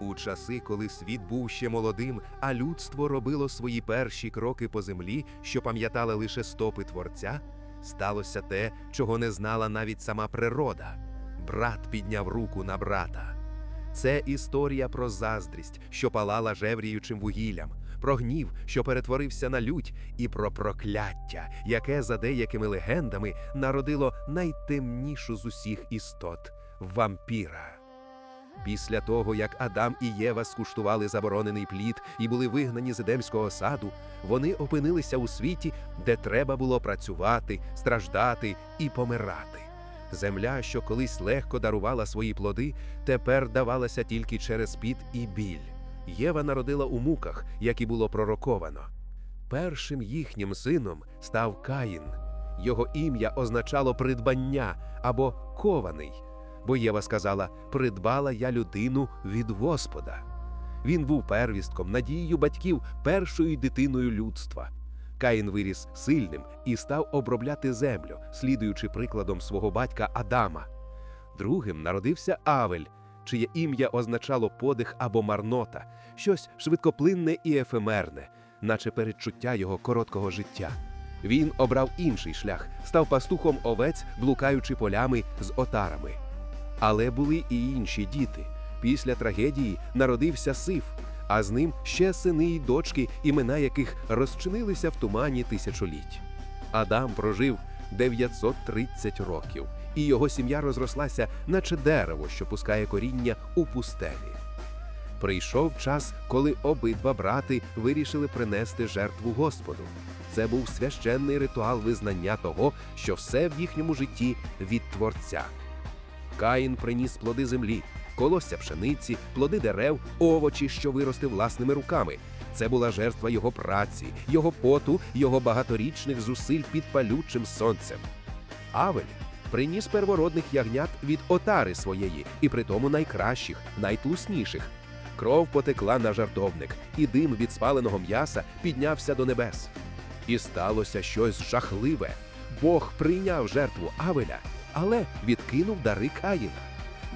У часи, коли світ був ще молодим, а людство робило свої перші кроки по землі, що пам'ятали лише стопи Творця, сталося те, чого не знала навіть сама природа. Брат підняв руку на брата. Це історія про заздрість, що палала жевріючим вугіллям, про гнів, що перетворився на лють, і про прокляття, яке за деякими легендами народило найтемнішу з усіх істот вампіра. Після того, як Адам і Єва скуштували заборонений плід і були вигнані з Едемського саду, вони опинилися у світі, де треба було працювати, страждати і помирати. Земля, що колись легко дарувала свої плоди, тепер давалася тільки через піт і біль. Єва народила у муках, як і було пророковано. Першим їхнім сином став Каїн. Його ім'я означало придбання або кований. Бо Єва сказала: придбала я людину від Господа. Він був первістком, надією батьків, першою дитиною людства. Каїн виріс сильним і став обробляти землю, слідуючи прикладом свого батька Адама. Другим народився Авель, чиє ім'я означало подих або марнота, щось швидкоплинне і ефемерне, наче передчуття його короткого життя. Він обрав інший шлях, став пастухом овець, блукаючи полями з отарами. Але були і інші діти. Після трагедії народився Сиф, а з ним ще сини й дочки, імена яких розчинилися в тумані тисячоліть. Адам прожив 930 років, і його сім'я розрослася, наче дерево, що пускає коріння у пустелі. Прийшов час, коли обидва брати вирішили принести жертву Господу. Це був священний ритуал визнання того, що все в їхньому житті від Творця. Каїн приніс плоди землі, колосся пшениці, плоди дерев, овочі, що виростив власними руками. Це була жертва його праці, його поту, його багаторічних зусиль під палючим сонцем. Авель приніс первородних ягнят від отари своєї, і притому найкращих, найтлусніших. Кров потекла на жартовник, і дим від спаленого м'яса піднявся до небес. І сталося щось жахливе. Бог прийняв жертву Авеля, але відкинув дари Каїна.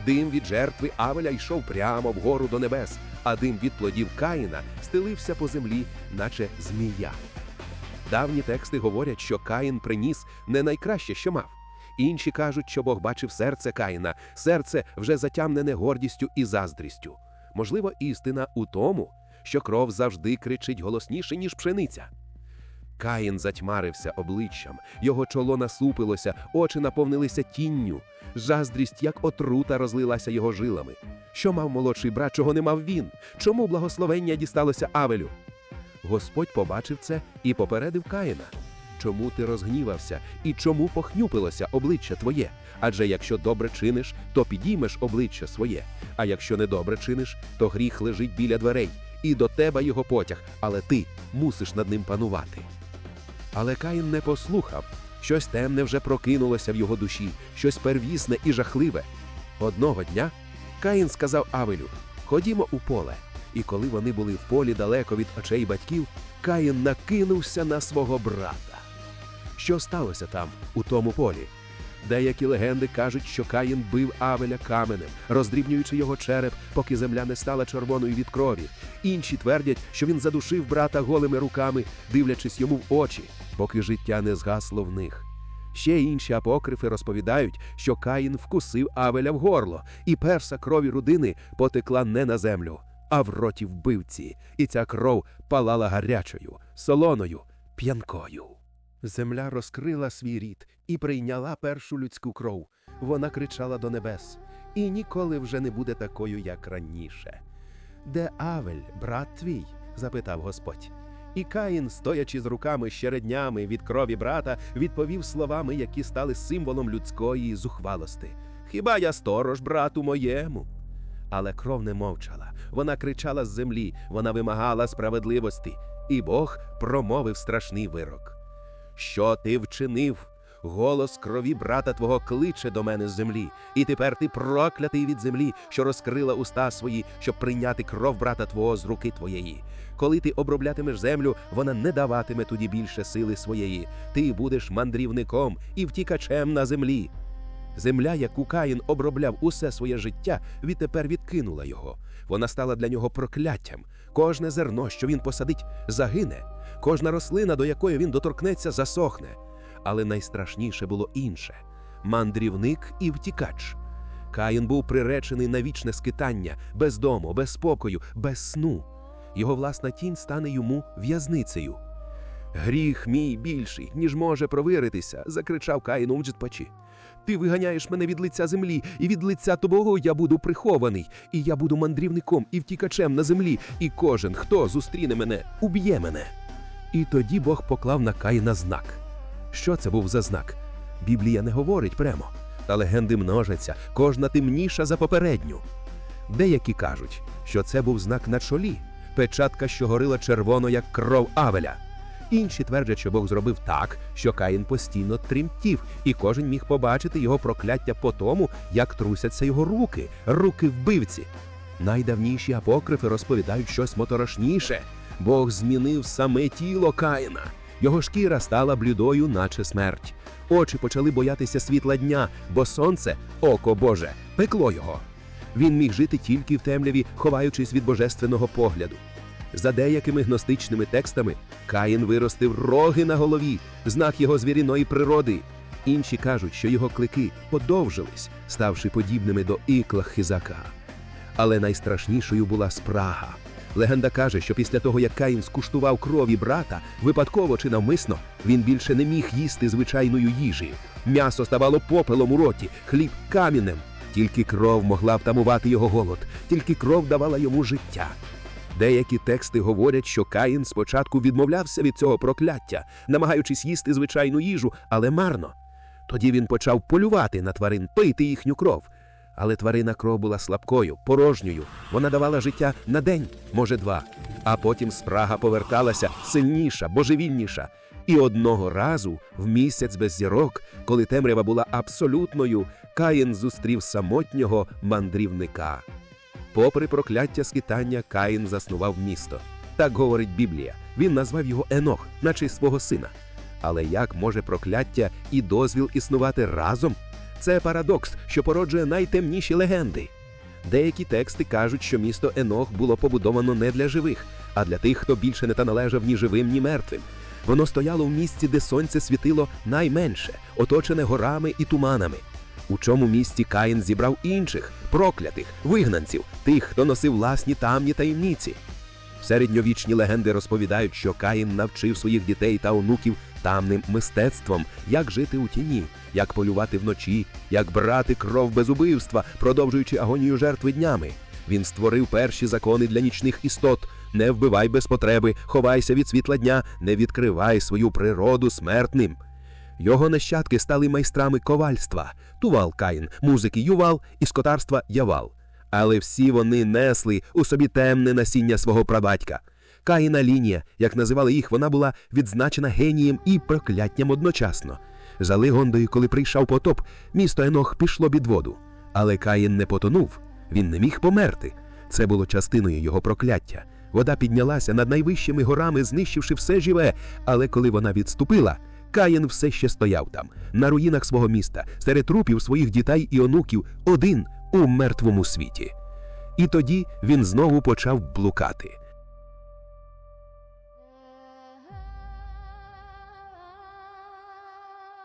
Дим від жертви Авеля йшов прямо вгору до небес, а дим від плодів Каїна стелився по землі, наче змія. Давні тексти говорять, що Каїн приніс не найкраще, що мав. Інші кажуть, що Бог бачив серце Каїна, серце вже затямнене гордістю і заздрістю. Можливо, істина у тому, що кров завжди кричить голосніше, ніж пшениця. Каїн затьмарився обличчям, його чоло насупилося, очі наповнилися тінню. Заздрість, як отрута, розлилася його жилами. Що мав молодший брат, чого не мав він? Чому благословення дісталося Авелю? Господь побачив це і попередив Каїна. Чому ти розгнівався і чому похнюпилося обличчя твоє? Адже якщо добре чиниш, то підіймеш обличчя своє, а якщо недобре чиниш, то гріх лежить біля дверей, і до тебе його потяг, але ти мусиш над ним панувати. Але Каїн не послухав. Щось темне вже прокинулося в його душі, щось первісне і жахливе. Одного дня Каїн сказав Авелю: Ходімо у поле. І коли вони були в полі далеко від очей батьків, Каїн накинувся на свого брата. Що сталося там, у тому полі? Деякі легенди кажуть, що Каїн бив Авеля каменем, роздрібнюючи його череп, поки земля не стала червоною від крові. Інші твердять, що він задушив брата голими руками, дивлячись йому в очі, поки життя не згасло в них. Ще інші апокрифи розповідають, що Каїн вкусив Авеля в горло, і перша крові рудини потекла не на землю, а в роті вбивці, і ця кров палала гарячою, солоною, п'янкою. Земля розкрила свій рід і прийняла першу людську кров. Вона кричала до небес, і ніколи вже не буде такою, як раніше. Де Авель, брат твій? запитав Господь. І Каїн, стоячи з руками щереднями від крові брата, відповів словами, які стали символом людської зухвалости. Хіба я сторож, брату моєму? Але кров не мовчала. Вона кричала з землі, вона вимагала справедливості, і Бог промовив страшний вирок. Що ти вчинив? Голос крові брата твого кличе до мене з землі, і тепер ти проклятий від землі, що розкрила уста свої, щоб прийняти кров брата твого з руки твоєї. Коли ти оброблятимеш землю, вона не даватиме тоді більше сили своєї. Ти будеш мандрівником і втікачем на землі. Земля, яку Каїн обробляв усе своє життя, відтепер відкинула його. Вона стала для нього прокляттям. Кожне зерно, що він посадить, загине, кожна рослина, до якої він доторкнеться, засохне. Але найстрашніше було інше мандрівник і втікач. Каїн був приречений на вічне скитання, без дому, без спокою, без сну. Його власна тінь стане йому в'язницею. Гріх мій більший, ніж може провиритися, закричав Каїн у Джитпачі. Ти виганяєш мене від лиця землі, і від лиця того я буду прихований, і я буду мандрівником і втікачем на землі, і кожен, хто зустріне мене, уб'є мене. І тоді Бог поклав на Каїна знак. Що це був за знак? Біблія не говорить прямо, та легенди множаться, кожна темніша за попередню. Деякі кажуть, що це був знак на чолі, печатка, що горила червоно, як кров Авеля. Інші твердять, що Бог зробив так, що Каїн постійно тремтів, і кожен міг побачити його прокляття по тому, як трусяться його руки, руки вбивці. Найдавніші апокрифи розповідають щось моторошніше. Бог змінив саме тіло Каїна. Його шкіра стала блідою, наче смерть. Очі почали боятися світла дня, бо сонце, око Боже, пекло його. Він міг жити тільки в темряві, ховаючись від божественного погляду. За деякими гностичними текстами Каїн виростив роги на голові, знак його звіріної природи. Інші кажуть, що його клики подовжились, ставши подібними до ікла хизака. Але найстрашнішою була спрага. Легенда каже, що після того, як Каїн скуштував крові брата, випадково чи навмисно, він більше не міг їсти звичайною їжею. М'ясо ставало попелом у роті, хліб камінем. Тільки кров могла втамувати його голод, тільки кров давала йому життя. Деякі тексти говорять, що Каїн спочатку відмовлявся від цього прокляття, намагаючись їсти звичайну їжу, але марно. Тоді він почав полювати на тварин, пити їхню кров. Але тварина кров була слабкою, порожньою. Вона давала життя на день, може два. А потім спрага поверталася сильніша, божевільніша. І одного разу, в місяць без зірок, коли темрява була абсолютною, Каїн зустрів самотнього мандрівника. Попри прокляття скитання, Каїн заснував місто. Так говорить Біблія. Він назвав його Енох, наче свого сина. Але як може прокляття і дозвіл існувати разом? Це парадокс, що породжує найтемніші легенди. Деякі тексти кажуть, що місто Енох було побудовано не для живих, а для тих, хто більше не та належав ні живим, ні мертвим. Воно стояло в місці, де сонце світило найменше, оточене горами і туманами. У чому місті Каїн зібрав інших, проклятих, вигнанців, тих, хто носив власні тамні таємниці. Середньовічні легенди розповідають, що Каїн навчив своїх дітей та онуків тамним мистецтвом, як жити у тіні, як полювати вночі, як брати кров без убивства, продовжуючи агонію жертви днями. Він створив перші закони для нічних істот. Не вбивай без потреби, ховайся від світла дня, не відкривай свою природу смертним. Його нащадки стали майстрами ковальства Тувал Каїн, музики Ювал і скотарства Явал. Але всі вони несли у собі темне насіння свого прабатька. Каїна лінія, як називали їх, вона була відзначена генієм і прокляттям одночасно. За легондою, коли прийшов потоп, місто Енох пішло під воду. Але Каїн не потонув, він не міг померти. Це було частиною його прокляття. Вода піднялася над найвищими горами, знищивши все живе, але коли вона відступила, Каїн все ще стояв там, на руїнах свого міста, серед трупів своїх дітей і онуків, один у мертвому світі. І тоді він знову почав блукати.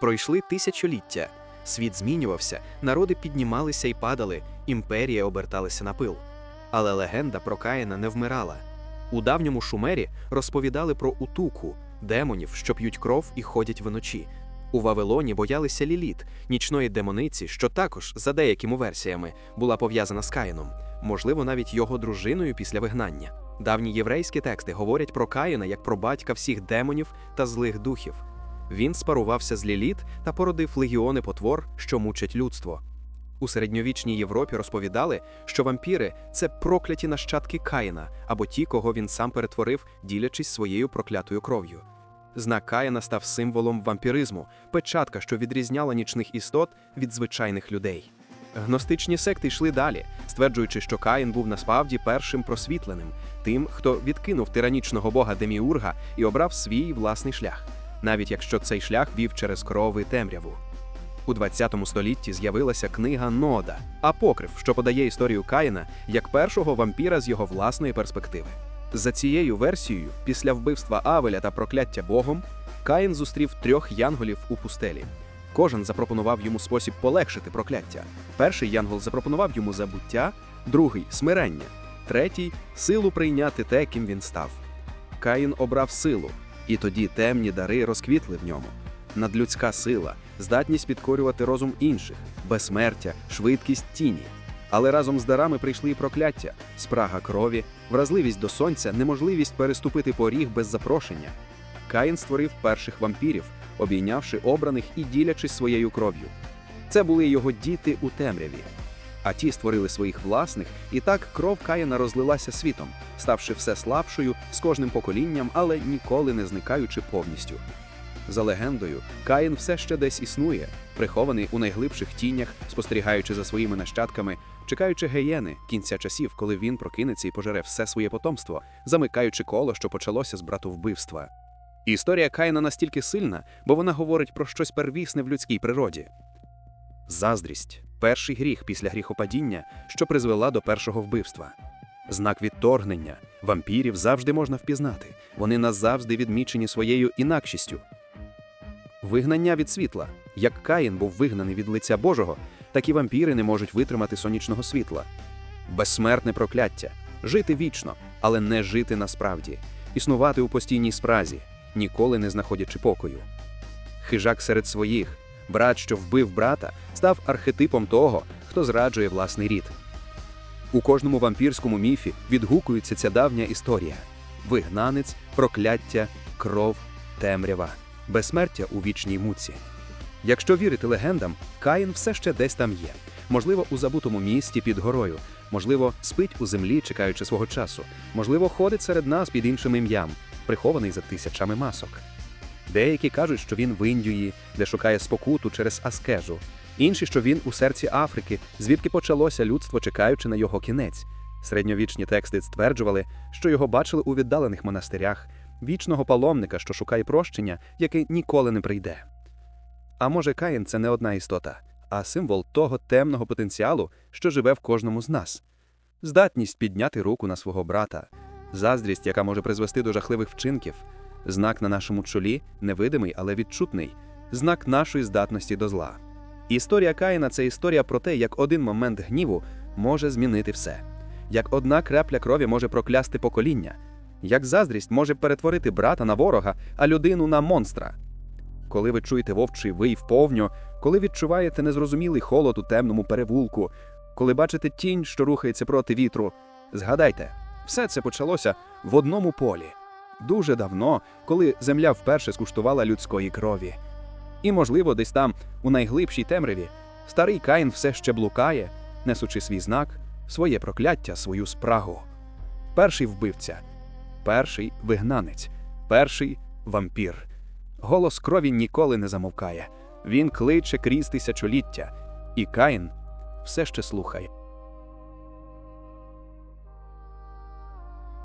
Пройшли тисячоліття. Світ змінювався, народи піднімалися і падали, імперії оберталися на пил. Але легенда про Каїна не вмирала. У давньому Шумері розповідали про утуку, демонів, що п'ють кров і ходять вночі. У Вавилоні боялися Ліліт, нічної демониці, що також, за деякими версіями, була пов'язана з Каїном, можливо, навіть його дружиною після вигнання. Давні єврейські тексти говорять про Каїна як про батька всіх демонів та злих духів. Він спарувався з Ліліт та породив легіони потвор, що мучать людство. У середньовічній Європі розповідали, що вампіри це прокляті нащадки Каїна або ті, кого він сам перетворив, ділячись своєю проклятою кров'ю. Знак Каїна став символом вампіризму, печатка, що відрізняла нічних істот від звичайних людей. Гностичні секти йшли далі, стверджуючи, що Каїн був насправді першим просвітленим, тим, хто відкинув тиранічного бога Деміурга і обрав свій власний шлях, навіть якщо цей шлях вів через кров і темряву. У 20 столітті з'явилася книга Нода, апокриф, що подає історію Каїна як першого вампіра з його власної перспективи. За цією версією, після вбивства Авеля та прокляття Богом, Каїн зустрів трьох янголів у пустелі. Кожен запропонував йому спосіб полегшити прокляття. Перший янгол запропонував йому забуття, другий смирення, третій силу прийняти те, ким він став. Каїн обрав силу, і тоді темні дари розквітли в ньому. Надлюдська сила, здатність підкорювати розум інших, безсмертя, швидкість тіні. Але разом з дарами прийшли і прокляття, спрага крові, вразливість до сонця, неможливість переступити поріг без запрошення. Каїн створив перших вампірів, обійнявши обраних і ділячись своєю кров'ю. Це були його діти у темряві. А ті створили своїх власних, і так кров Каїна розлилася світом, ставши все слабшою з кожним поколінням, але ніколи не зникаючи повністю. За легендою, Каїн все ще десь існує, прихований у найглибших тінях, спостерігаючи за своїми нащадками, чекаючи геєни кінця часів, коли він прокинеться і пожере все своє потомство, замикаючи коло, що почалося з братовбивства. Історія Каїна настільки сильна, бо вона говорить про щось первісне в людській природі. Заздрість перший гріх після гріхопадіння, що призвела до першого вбивства. Знак відторгнення вампірів завжди можна впізнати. Вони назавжди відмічені своєю інакшістю. Вигнання від світла. Як Каїн був вигнаний від лиця Божого, так і вампіри не можуть витримати сонячного світла. Безсмертне прокляття жити вічно, але не жити насправді, існувати у постійній спразі, ніколи не знаходячи покою. Хижак серед своїх, брат, що вбив брата, став архетипом того, хто зраджує власний рід. У кожному вампірському міфі відгукується ця давня історія: вигнанець, прокляття, кров, темрява, безсмертя у вічній муці. Якщо вірити легендам, Каїн все ще десь там є. Можливо, у забутому місті під горою, можливо, спить у землі, чекаючи свого часу, можливо, ходить серед нас під іншим ім'ям, прихований за тисячами масок. Деякі кажуть, що він в Індії, де шукає спокуту через аскезу. Інші, що він у серці Африки, звідки почалося людство, чекаючи на його кінець. Середньовічні тексти стверджували, що його бачили у віддалених монастирях, вічного паломника, що шукає прощення, яке ніколи не прийде. А може, Каїн це не одна істота, а символ того темного потенціалу, що живе в кожному з нас. Здатність підняти руку на свого брата, заздрість, яка може призвести до жахливих вчинків, знак на нашому чолі невидимий, але відчутний, знак нашої здатності до зла. Історія Каїна це історія про те, як один момент гніву може змінити все, як одна крапля крові може проклясти покоління, як заздрість може перетворити брата на ворога, а людину на монстра. Коли ви чуєте вовчий вий вповню, коли відчуваєте незрозумілий холод у темному перевулку, коли бачите тінь, що рухається проти вітру, згадайте, все це почалося в одному полі. Дуже давно, коли земля вперше скуштувала людської крові. І, можливо, десь там, у найглибшій темряві, старий Каїн все ще блукає, несучи свій знак, своє прокляття, свою спрагу. Перший вбивця, перший вигнанець, перший вампір. Голос крові ніколи не замовкає. Він кличе крізь тисячоліття, і Каїн все ще слухає.